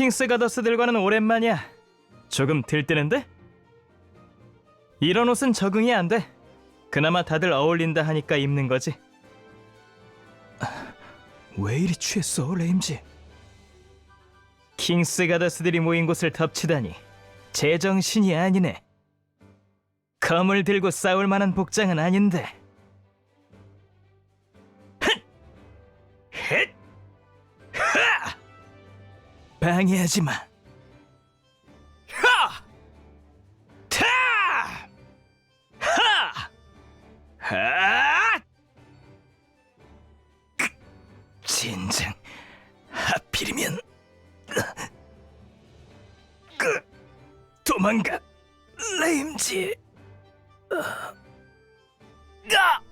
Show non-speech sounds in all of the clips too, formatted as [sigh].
킹스 가더스들과는 오랜만이야. 조금 들뜨는데? 이런 옷은 적응이 안 돼. 그나마 다들 어울린다 하니까 입는 거지. 아, 왜 이리 취했어, 레임지? 킹스 가더스들이 모인 곳을 덮치다니 제정신이 아니네. 검을 들고 싸울 만한 복장은 아닌데. 헷! 하! 방해하지 마. 하! 타! 하! 하! 크, 진정 하필이면 그 도망가 레임지. 야!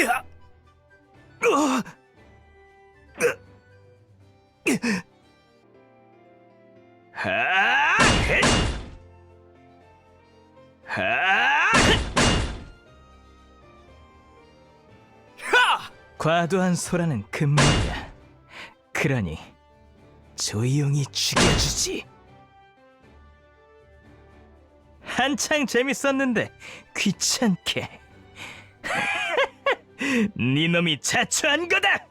야! 어! 하! 헷! 하! 하! 과도한 소라는 금물이야. 그러니 조용히 죽여주지. 한창 재밌었는데 귀찮게. [laughs] 네 놈이 자초한 거다.